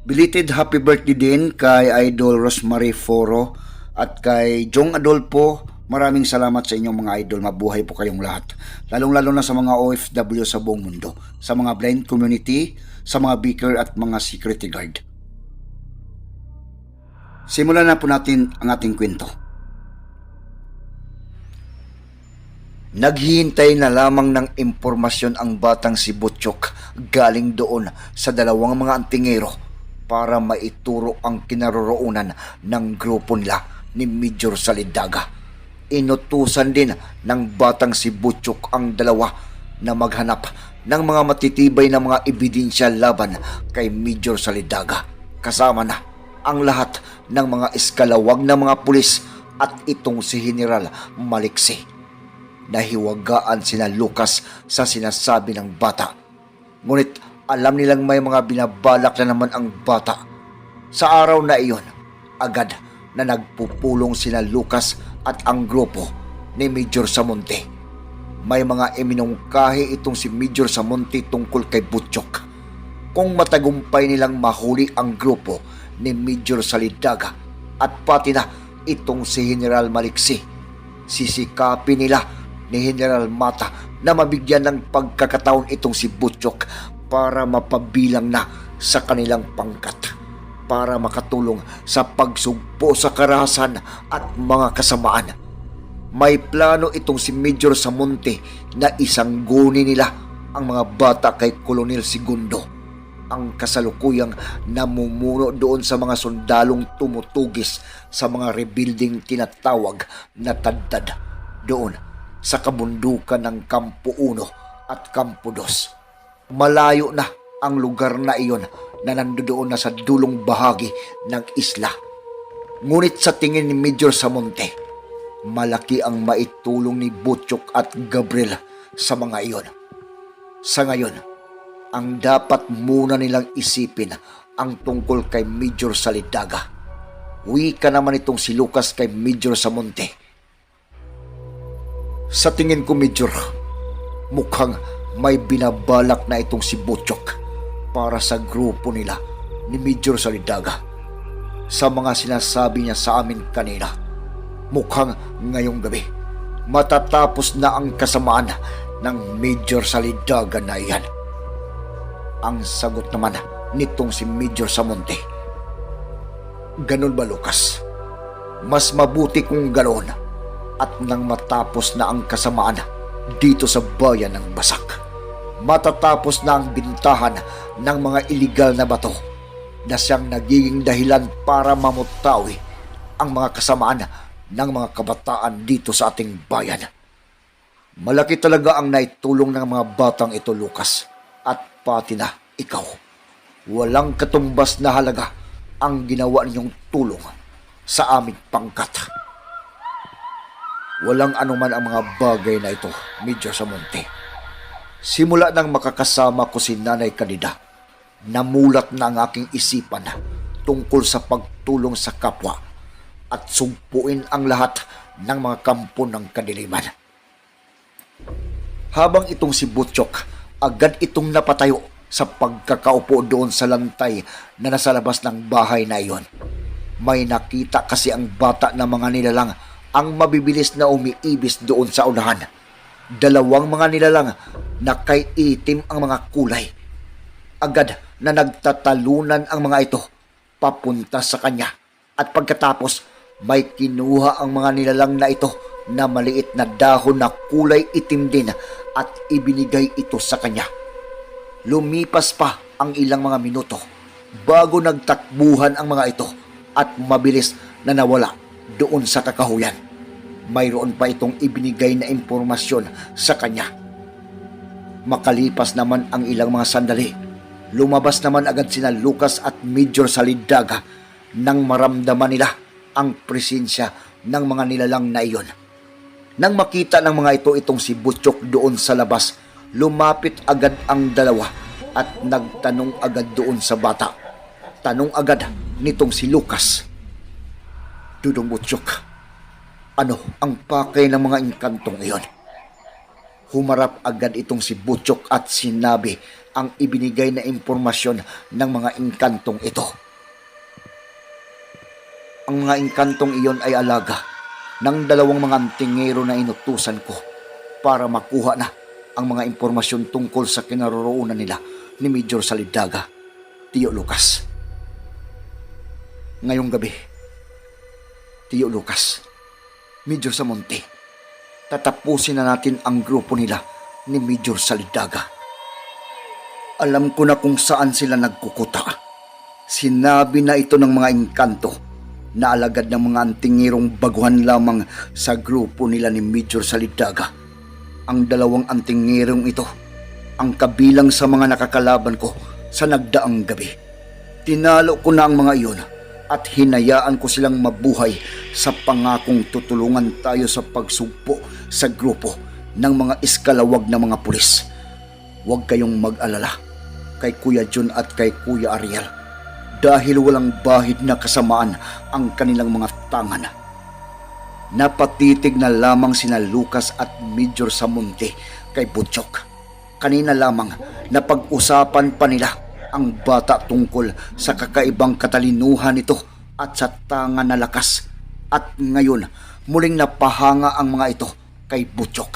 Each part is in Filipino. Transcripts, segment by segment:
Belated happy birthday din kay Idol Rosemary Foro at kay Jong Adolfo. Maraming salamat sa inyong mga idol. Mabuhay po kayong lahat. Lalong-lalo na sa mga OFW sa buong mundo. Sa mga blind community, sa mga beaker at mga security guard. Simulan na po natin ang ating kwento. Naghihintay na lamang ng impormasyon ang batang si Butchok galing doon sa dalawang mga antingero para maituro ang kinaroroonan ng grupo nila ni Major Salidaga. Inutusan din ng batang si Butchok ang dalawa na maghanap ng mga matitibay na mga ebidensya laban kay Major Salidaga. Kasama na ang lahat ng mga eskalawag na mga pulis at itong si General Maliksi. Nahiwagaan sina Lucas sa sinasabi ng bata. Ngunit alam nilang may mga binabalak na naman ang bata. Sa araw na iyon, agad na nagpupulong sina Lucas at ang grupo ni Major Samonte. May mga iminungkahi itong si Major Samonte tungkol kay Butchok. Kung matagumpay nilang mahuli ang grupo ni Major Salidaga at pati na itong si General Maliksi, sisikapin nila ni General Mata na mabigyan ng pagkakataon itong si Butchok para mapabilang na sa kanilang pangkat para makatulong sa pagsugpo sa karahasan at mga kasamaan. May plano itong si Major Samonte na isang guni nila ang mga bata kay Colonel Segundo ang kasalukuyang namumuno doon sa mga sundalong tumutugis sa mga rebuilding tinatawag na taddad doon sa kabundukan ng Kampo 1 at Kampo 2. Malayo na ang lugar na iyon na nandoon na sa dulong bahagi ng isla. Ngunit sa tingin ni Major Samonte, malaki ang maitulong ni Butchok at Gabriel sa mga iyon. Sa ngayon, ang dapat muna nilang isipin ang tungkol kay Major Salidaga. Wika naman itong si Lucas kay Major Samonte. Sa tingin ko, Major, mukhang may binabalak na itong si Butchok para sa grupo nila ni Major Salidaga. Sa mga sinasabi niya sa amin kanina, mukhang ngayong gabi, matatapos na ang kasamaan ng Major Salidaga na iyan. Ang sagot naman nitong si Major Samonte. Ganun ba, Lucas? Mas mabuti kung ganoon at nang matapos na ang kasamaan dito sa bayan ng Basak. Matatapos na ang bintahan ng mga iligal na bato na siyang nagiging dahilan para mamutawi ang mga kasamaan ng mga kabataan dito sa ating bayan. Malaki talaga ang naitulong ng mga batang ito, Lucas, at pati na ikaw. Walang katumbas na halaga ang ginawa niyong tulong sa aming pangkat. Walang anuman ang mga bagay na ito, Major Samonte. Simula nang makakasama ko si Nanay Kanida, namulat na ang aking isipan tungkol sa pagtulong sa kapwa at sumpuin ang lahat ng mga kampo ng kadiliman. Habang itong si Butchok, agad itong napatayo sa pagkakaupo doon sa lantay na nasa labas ng bahay na iyon. May nakita kasi ang bata na mga nilalang ang mabibilis na umiibis doon sa unahan. Dalawang mga nilalang na kay itim ang mga kulay. Agad na nagtatalunan ang mga ito papunta sa kanya. At pagkatapos, may kinuha ang mga nilalang na ito na maliit na dahon na kulay itim din at ibinigay ito sa kanya. Lumipas pa ang ilang mga minuto bago nagtakbuhan ang mga ito at mabilis na nawala doon sa kakahuyan. Mayroon pa itong ibinigay na impormasyon sa kanya. Makalipas naman ang ilang mga sandali, lumabas naman agad sina Lucas at Major Salidaga nang maramdaman nila ang presensya ng mga nilalang na iyon. Nang makita ng mga ito itong si Butchok doon sa labas, lumapit agad ang dalawa at nagtanong agad doon sa bata. Tanong agad nitong si Lucas. Dudong Butchok, ano ang pakay ng mga inkantong iyon? Humarap agad itong si Butchok at sinabi ang ibinigay na impormasyon ng mga inkantong ito. Ang mga inkantong iyon ay alaga ng dalawang mga antingero na inutusan ko para makuha na ang mga impormasyon tungkol sa kinaroroonan nila ni Major Salidaga, Tio Lucas. Ngayong gabi, Tio Lucas, Major Samonte, tatapusin na natin ang grupo nila ni Major Salidaga. Alam ko na kung saan sila nagkukuta. Sinabi na ito ng mga engkanto na alagad ng mga antingirong baguhan lamang sa grupo nila ni Major Salidaga. Ang dalawang antingirong ito ang kabilang sa mga nakakalaban ko sa nagdaang gabi. Tinalo ko na ang mga iyon at hinayaan ko silang mabuhay sa pangakong tutulungan tayo sa pagsugpo sa grupo ng mga iskalawag na mga pulis. Huwag kayong mag-alala kay Kuya Jun at kay Kuya Ariel dahil walang bahid na kasamaan ang kanilang mga tangan. Napatitig na lamang sina Lucas at Major Samonte kay Butchok. Kanina lamang napag-usapan pa nila ang bata tungkol sa kakaibang katalinuhan nito at sa tangan na lakas. At ngayon, muling napahanga ang mga ito kay Butchok.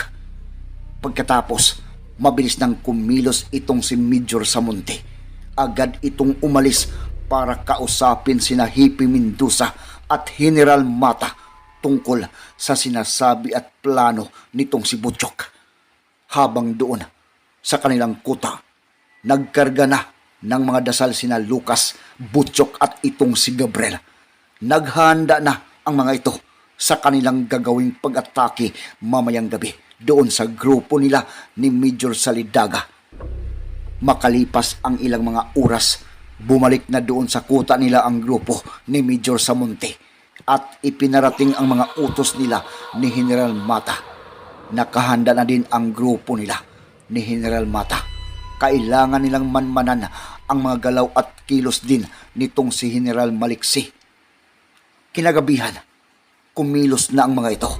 Pagkatapos, mabilis nang kumilos itong si Major Samonte. Agad itong umalis para kausapin sina Hippie Mendoza at General Mata tungkol sa sinasabi at plano nitong si Butchok. Habang doon, sa kanilang kuta, nagkarga na ng mga dasal sina Lucas, Butchok at itong si Gabriel. Naghanda na ang mga ito sa kanilang gagawing pag-atake mamayang gabi doon sa grupo nila ni Major Salidaga. Makalipas ang ilang mga oras, bumalik na doon sa kuta nila ang grupo ni Major Samonte at ipinarating ang mga utos nila ni General Mata. Nakahanda na din ang grupo nila ni General Mata. Kailangan nilang manmanan ang mga galaw at kilos din nitong si General Maliksi. Kinagabihan, kumilos na ang mga ito.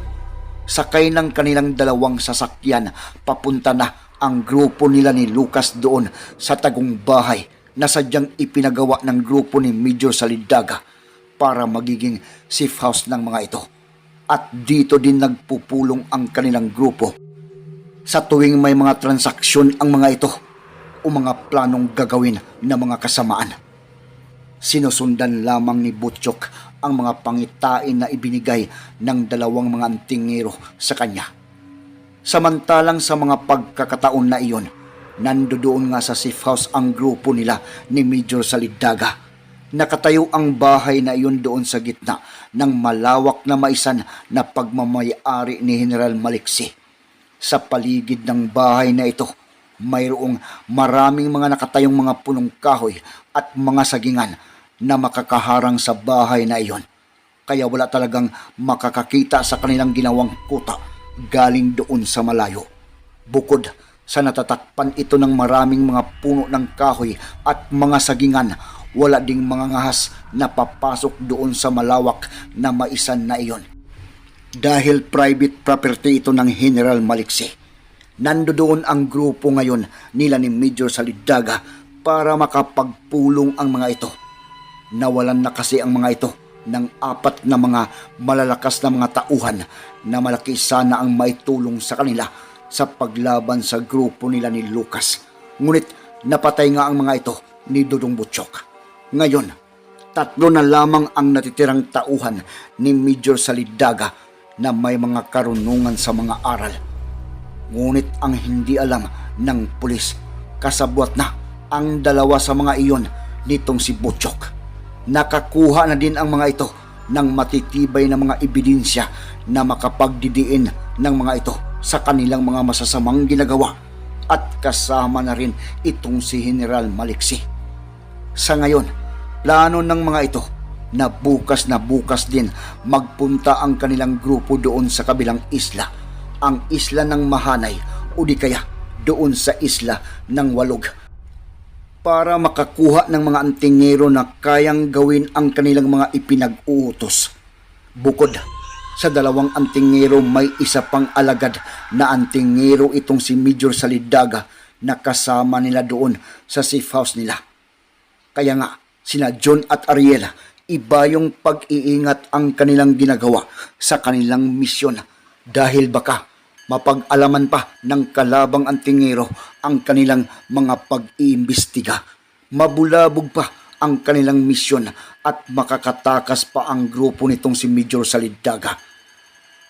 Sakay ng kanilang dalawang sasakyan, papunta na ang grupo nila ni Lucas doon sa tagong bahay na sadyang ipinagawa ng grupo ni Major Salidaga para magiging safe house ng mga ito. At dito din nagpupulong ang kanilang grupo sa tuwing may mga transaksyon ang mga ito o mga planong gagawin ng mga kasamaan. Sinusundan lamang ni Butchok ang mga pangitain na ibinigay ng dalawang mga antingero sa kanya. Samantalang sa mga pagkakataon na iyon, nandoon nga sa safe house ang grupo nila ni Major Salidaga. Nakatayo ang bahay na iyon doon sa gitna ng malawak na maisan na pagmamayari ni General Maliksi. Sa paligid ng bahay na ito, mayroong maraming mga nakatayong mga punong kahoy at mga sagingan na makakaharang sa bahay na iyon. Kaya wala talagang makakakita sa kanilang ginawang kuta galing doon sa malayo. Bukod sa natatakpan ito ng maraming mga puno ng kahoy at mga sagingan, wala ding mga ngahas na papasok doon sa malawak na maisan na iyon. Dahil private property ito ng General Maliksi. Nandoon ang grupo ngayon nila ni Major Salidaga para makapagpulong ang mga ito. Nawalan na kasi ang mga ito ng apat na mga malalakas na mga tauhan na malaki sana ang maitulong sa kanila sa paglaban sa grupo nila ni Lucas. Ngunit napatay nga ang mga ito ni Dudong Butchok. Ngayon, tatlo na lamang ang natitirang tauhan ni Major Salidaga na may mga karunungan sa mga aral. Ngunit ang hindi alam ng pulis, kasabwat na ang dalawa sa mga iyon nitong si Butchok. Nakakuha na din ang mga ito ng matitibay na mga ebidensya na makapagdidiin ng mga ito sa kanilang mga masasamang ginagawa at kasama na rin itong si General Maliksi. Sa ngayon, plano ng mga ito na bukas na bukas din magpunta ang kanilang grupo doon sa kabilang isla, ang isla ng Mahanay o di kaya doon sa isla ng Walog para makakuha ng mga antingero na kayang gawin ang kanilang mga ipinag-uutos. Bukod sa dalawang antingero may isa pang alagad na antingero itong si Major Salidaga na kasama nila doon sa safe house nila. Kaya nga, sina John at Ariel, iba yung pag-iingat ang kanilang ginagawa sa kanilang misyon dahil baka mapag-alaman pa ng kalabang antingero ang kanilang mga pag-iimbestiga. Mabulabog pa ang kanilang misyon at makakatakas pa ang grupo nitong si Major Salidaga.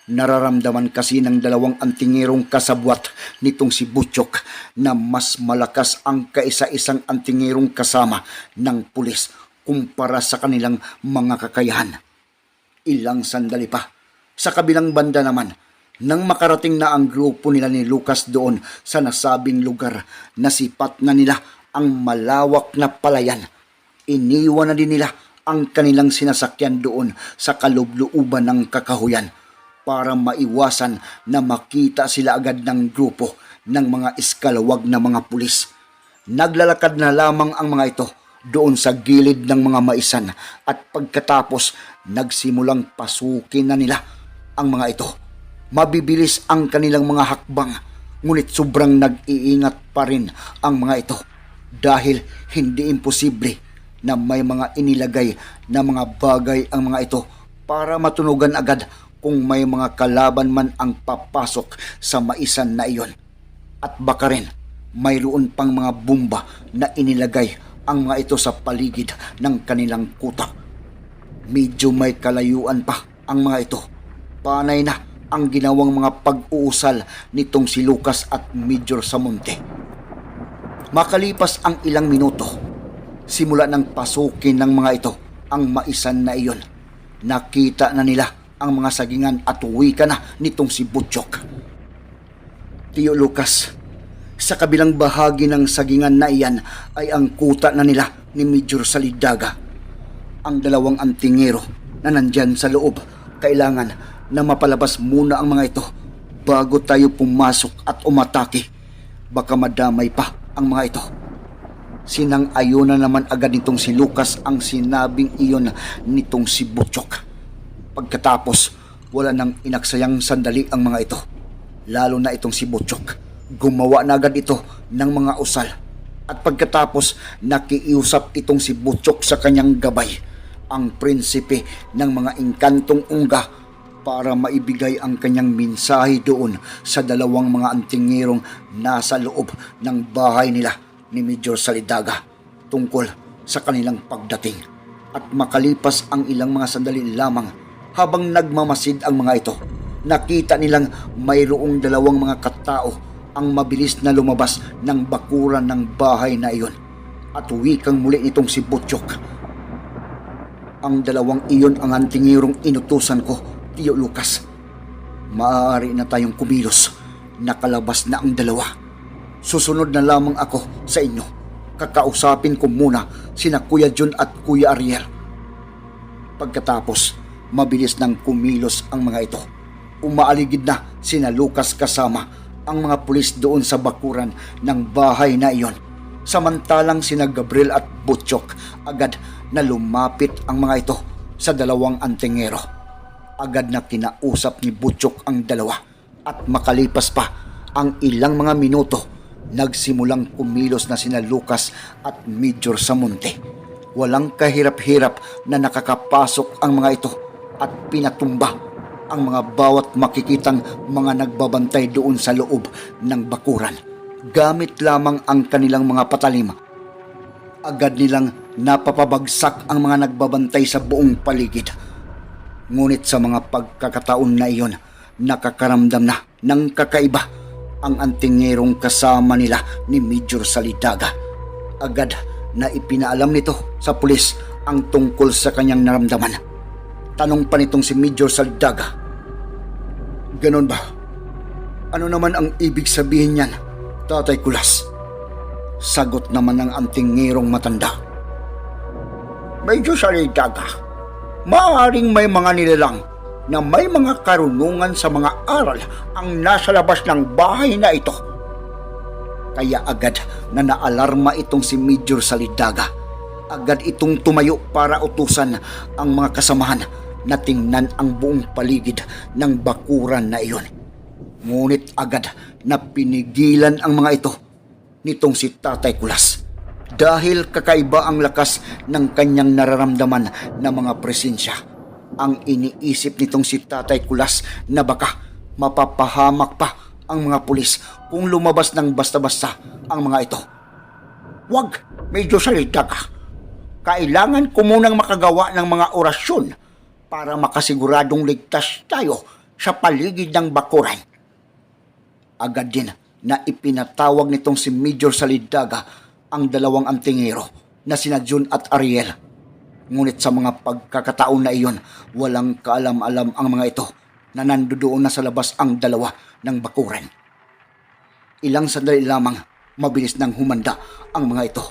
Nararamdaman kasi ng dalawang antingerong kasabwat nitong si Butchok na mas malakas ang kaisa-isang antingerong kasama ng pulis kumpara sa kanilang mga kakayahan. Ilang sandali pa. Sa kabilang banda naman, nang makarating na ang grupo nila ni Lucas doon sa nasabing lugar, nasipat na nila ang malawak na palayan. Iniwan na din nila ang kanilang sinasakyan doon sa kalubluuban ng kakahuyan para maiwasan na makita sila agad ng grupo ng mga iskalawag na mga pulis. Naglalakad na lamang ang mga ito doon sa gilid ng mga maisan at pagkatapos nagsimulang pasukin na nila ang mga ito. Mabibilis ang kanilang mga hakbang ngunit sobrang nag-iingat pa rin ang mga ito dahil hindi imposible na may mga inilagay na mga bagay ang mga ito para matunugan agad kung may mga kalaban man ang papasok sa maisan na iyon. At baka rin mayroon pang mga bomba na inilagay ang mga ito sa paligid ng kanilang kuta. Medyo may kalayuan pa ang mga ito. Panay na ang ginawang mga pag-uusal nitong si Lucas at Major Samonte. Makalipas ang ilang minuto, simula ng pasukin ng mga ito ang maisan na iyon. Nakita na nila ang mga sagingan at ka na nitong si Butchok. Tiyo Lucas, sa kabilang bahagi ng sagingan na iyan ay ang kuta na nila ni Major Salidaga. Ang dalawang antingero na nandyan sa loob, kailangan na mapalabas muna ang mga ito bago tayo pumasok at umatake. Baka madamay pa ang mga ito. Sinang ayuna naman agad nitong si Lucas ang sinabing iyon nitong si Butchok. Pagkatapos, wala nang inaksayang sandali ang mga ito. Lalo na itong si Butchok. Gumawa na agad ito ng mga usal. At pagkatapos, nakiusap itong si Butchok sa kanyang gabay, ang prinsipe ng mga inkantong ungga para maibigay ang kanyang mensahe doon sa dalawang mga antingerong nasa loob ng bahay nila ni Major Salidaga tungkol sa kanilang pagdating. At makalipas ang ilang mga sandali lamang habang nagmamasid ang mga ito, nakita nilang mayroong dalawang mga katao ang mabilis na lumabas ng bakuran ng bahay na iyon. At wikang muli nitong si Butchok. Ang dalawang iyon ang antingirong inutusan ko, Tiyo Lucas. Maaari na tayong kumilos. Nakalabas na ang dalawa. Susunod na lamang ako sa inyo. Kakausapin ko muna sina Kuya John at Kuya Ariel. Pagkatapos, mabilis nang kumilos ang mga ito. Umaaligid na sina Lucas kasama ang mga pulis doon sa bakuran ng bahay na iyon. Samantalang sina Gabriel at Butchok agad na lumapit ang mga ito sa dalawang antingero. Agad na kinausap ni Butchok ang dalawa at makalipas pa ang ilang mga minuto nagsimulang kumilos na sina Lucas at Major Samonte. Walang kahirap-hirap na nakakapasok ang mga ito at pinatumba ang mga bawat makikitang mga nagbabantay doon sa loob ng bakuran. Gamit lamang ang kanilang mga patalim. Agad nilang napapabagsak ang mga nagbabantay sa buong paligid. Ngunit sa mga pagkakataon na iyon, nakakaramdam na ng kakaiba ang antingerong kasama nila ni Major Salidaga. Agad na ipinaalam nito sa pulis ang tungkol sa kanyang naramdaman. Tanong pa nitong si Major Saldaga. Ganon ba? Ano naman ang ibig sabihin niyan, Tatay Kulas? Sagot naman ng antingirong matanda. Major Saldaga, Maaring may mga nilalang na may mga karunungan sa mga aral ang nasa labas ng bahay na ito. Kaya agad na naalarma itong si Major Salidaga. Agad itong tumayo para utusan ang mga kasamahan na tingnan ang buong paligid ng bakuran na iyon. Ngunit agad na pinigilan ang mga ito nitong si Tatay Kulas. Dahil kakaiba ang lakas ng kanyang nararamdaman na mga presensya. Ang iniisip nitong si Tatay Kulas na baka mapapahamak pa ang mga pulis kung lumabas ng basta-basta ang mga ito. Wag, medyo salita ka. Kailangan ko munang makagawa ng mga orasyon para makasiguradong ligtas tayo sa paligid ng bakuran. Agad din na ipinatawag nitong si Major Salidaga ang dalawang antingero na sina Jun at Ariel. Ngunit sa mga pagkakataon na iyon, walang kaalam-alam ang mga ito na nandoon na sa labas ang dalawa ng bakuran. Ilang sandali lamang, mabilis nang humanda ang mga ito.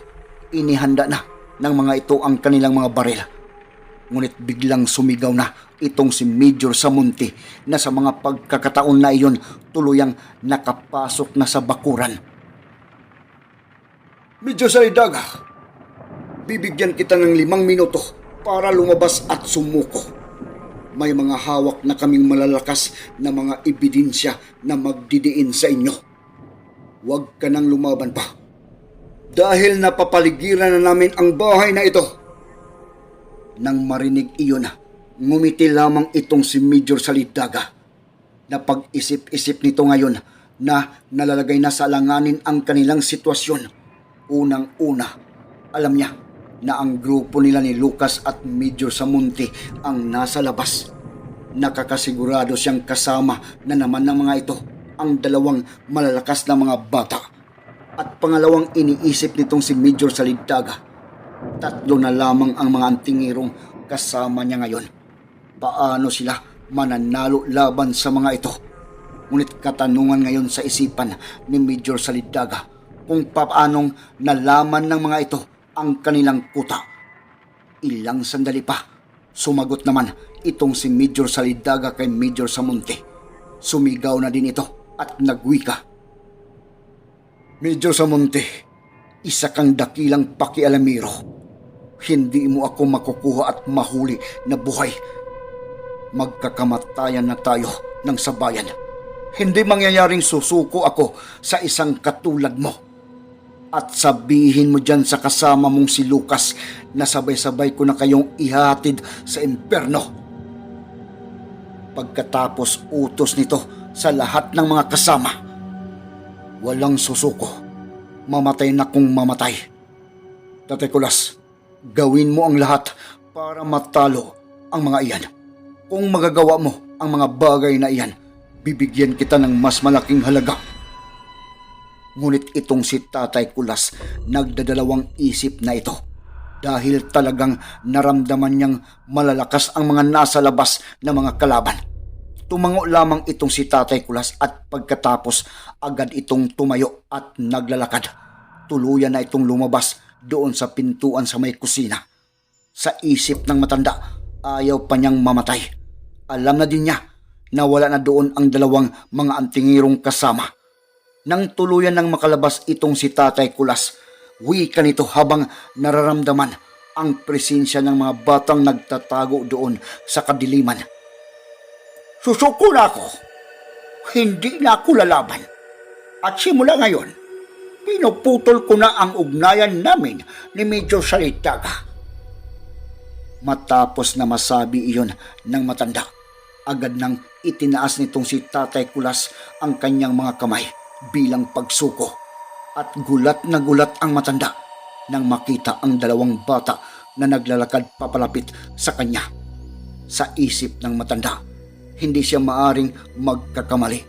Inihanda na ng mga ito ang kanilang mga baril. Ngunit biglang sumigaw na itong si Major Samunti na sa mga pagkakataon na iyon tuluyang nakapasok na sa bakuran. Major Salidaga, bibigyan kita ng limang minuto para lumabas at sumuko. May mga hawak na kaming malalakas na mga ebidensya na magdidiin sa inyo. Huwag ka nang lumaban pa. Dahil napapaligiran na namin ang bahay na ito. Nang marinig iyon, ngumiti lamang itong si Major Salidaga na pag-isip-isip nito ngayon na nalalagay na sa alanganin ang kanilang sitwasyon. Unang-una, alam niya na ang grupo nila ni Lucas at Major Samunti ang nasa labas. Nakakasigurado siyang kasama na naman ng mga ito ang dalawang malalakas na mga bata. At pangalawang iniisip nitong si Major Salindaga, tatlo na lamang ang mga antingirong kasama niya ngayon. Paano sila mananalo laban sa mga ito? Ngunit katanungan ngayon sa isipan ni Major Salidaga kung paanong nalaman ng mga ito ang kanilang kuta. Ilang sandali pa, sumagot naman itong si Major Salidaga kay Major Samunte. Sumigaw na din ito at nagwika. Major Samunte, isa kang dakilang pakialamiro. Hindi mo ako makukuha at mahuli na buhay. Magkakamatayan na tayo ng sabayan. Hindi mangyayaring susuko ako sa isang katulad mo. At sabihin mo dyan sa kasama mong si Lucas na sabay-sabay ko na kayong ihatid sa imperno. Pagkatapos utos nito sa lahat ng mga kasama, walang susuko. Mamatay na kung mamatay. Tatay Kulas, gawin mo ang lahat para matalo ang mga iyan. Kung magagawa mo ang mga bagay na iyan, bibigyan kita ng mas malaking halaga. Ngunit itong si Tatay Kulas nagdadalawang isip na ito dahil talagang naramdaman niyang malalakas ang mga nasa labas na mga kalaban. Tumango lamang itong si Tatay Kulas at pagkatapos agad itong tumayo at naglalakad. Tuluyan na itong lumabas doon sa pintuan sa may kusina. Sa isip ng matanda, ayaw pa niyang mamatay. Alam na din niya na wala na doon ang dalawang mga antingirong kasama. Nang tuluyan ng makalabas itong si Tatay Kulas, wika nito habang nararamdaman ang presensya ng mga batang nagtatago doon sa kadiliman. Susuko na ako. Hindi na ako lalaban. At simula ngayon, pinuputol ko na ang ugnayan namin ni Major Salitaga. Matapos na masabi iyon ng matanda, agad nang itinaas nitong si Tatay Kulas ang kanyang mga kamay bilang pagsuko. At gulat na gulat ang matanda nang makita ang dalawang bata na naglalakad papalapit sa kanya. Sa isip ng matanda, hindi siya maaring magkakamali.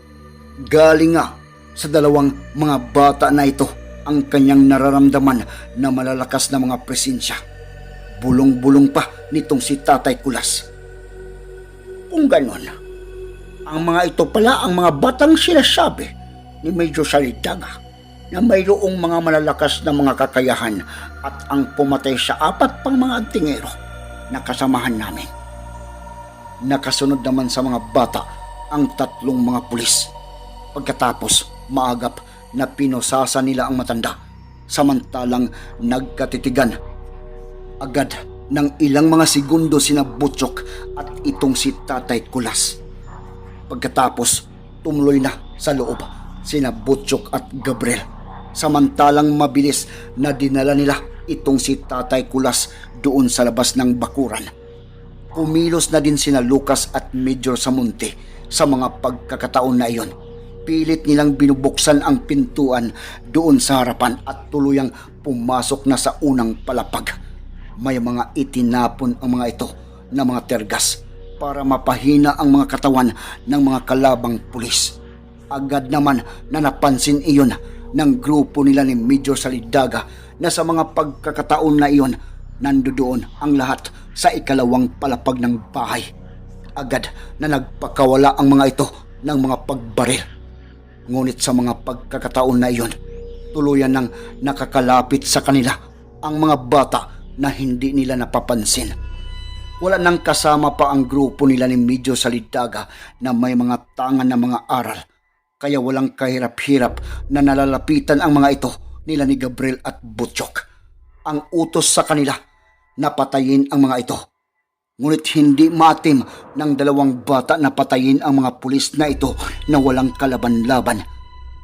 Galing nga sa dalawang mga bata na ito ang kanyang nararamdaman na malalakas na mga presensya. Bulong-bulong pa nitong si Tatay Kulas. Kung ganon, ang mga ito pala ang mga batang sinasabi ni Major Salidaga na mayroong mga malalakas na mga kakayahan at ang pumatay sa apat pang mga antingero na kasamahan namin. nakasunod naman sa mga bata ang tatlong mga pulis. Pagkatapos, maagap na pinosasa nila ang matanda. Samantalang nagkatitigan. Agad ng ilang mga segundo sina Butchok at itong si Tatay Kulas. Pagkatapos, tumuloy na sa loob sina Butchok at Gabriel. Samantalang mabilis na dinala nila itong si Tatay Kulas doon sa labas ng bakuran. Kumilos na din sina Lucas at Major Samunte sa mga pagkakataon na iyon. Pilit nilang binubuksan ang pintuan doon sa harapan at tuluyang pumasok na sa unang palapag. May mga itinapon ang mga ito na mga tergas para mapahina ang mga katawan ng mga kalabang pulis. Agad naman na napansin iyon ng grupo nila ni Major Salidaga na sa mga pagkakataon na iyon nandoon ang lahat sa ikalawang palapag ng bahay. Agad na nagpakawala ang mga ito ng mga pagbaril. Ngunit sa mga pagkakataon na iyon, tuluyan nang nakakalapit sa kanila ang mga bata na hindi nila napapansin. Wala nang kasama pa ang grupo nila ni Medyo Salidaga na may mga tangan na mga aral. Kaya walang kahirap-hirap na nalalapitan ang mga ito nila ni Gabriel at Butchok. Ang utos sa kanila na patayin ang mga ito. Ngunit hindi matim ng dalawang bata na patayin ang mga pulis na ito na walang kalaban-laban.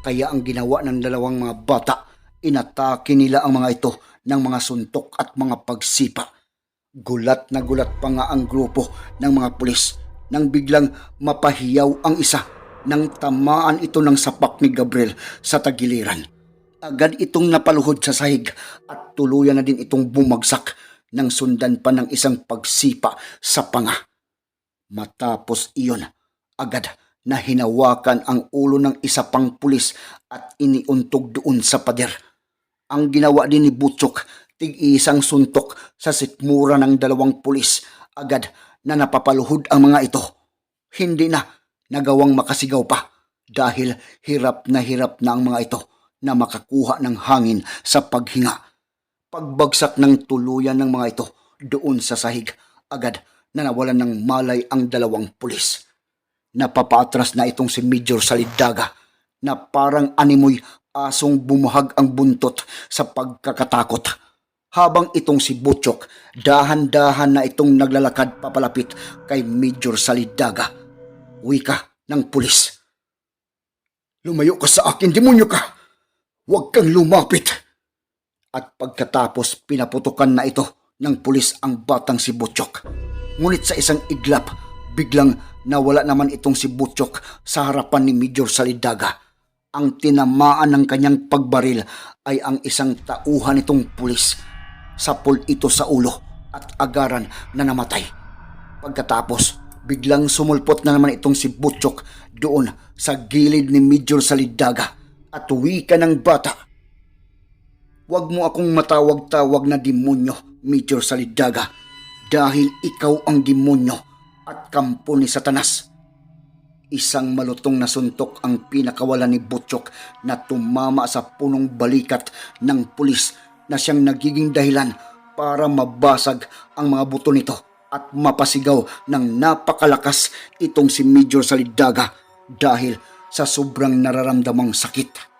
Kaya ang ginawa ng dalawang mga bata, inatake nila ang mga ito ng mga suntok at mga pagsipa. Gulat na gulat pa nga ang grupo ng mga pulis nang biglang mapahiyaw ang isa nang tamaan ito ng sapak ni Gabriel sa tagiliran. Agad itong napaluhod sa sahig at tuluyan na din itong bumagsak nang sundan pa ng isang pagsipa sa panga. Matapos iyon, agad na hinawakan ang ulo ng isa pang pulis at iniuntog doon sa pader. Ang ginawa din ni Butchok, tig-isang suntok sa sikmura ng dalawang pulis, agad na napapaluhod ang mga ito. Hindi na nagawang makasigaw pa dahil hirap na hirap na ang mga ito na makakuha ng hangin sa paghinga. Pagbagsak ng tuluyan ng mga ito doon sa sahig, agad na nawalan ng malay ang dalawang pulis. Napapaatras na itong si Major Salidaga na parang animoy asong bumuhag ang buntot sa pagkakatakot. Habang itong si Butchok, dahan-dahan na itong naglalakad papalapit kay Major Salidaga. Wika ng pulis. Lumayo ka sa akin, demonyo ka! Huwag kang lumapit! At pagkatapos pinaputukan na ito ng pulis ang batang si Butchok. Ngunit sa isang iglap, biglang nawala naman itong si Butchok sa harapan ni Major Salidaga. Ang tinamaan ng kanyang pagbaril ay ang isang tauhan nitong pulis. Sapol ito sa ulo at agaran na namatay. Pagkatapos, biglang sumulpot na naman itong si Butchok doon sa gilid ni Major Salidaga at wika ng bata. Huwag mo akong matawag-tawag na demonyo, Major Salidaga, dahil ikaw ang demonyo at kampo ni Satanas. Isang malutong na suntok ang pinakawala ni Butchok na tumama sa punong balikat ng pulis na siyang nagiging dahilan para mabasag ang mga buto nito at mapasigaw ng napakalakas itong si Major Salidaga dahil sa sobrang nararamdamang sakit.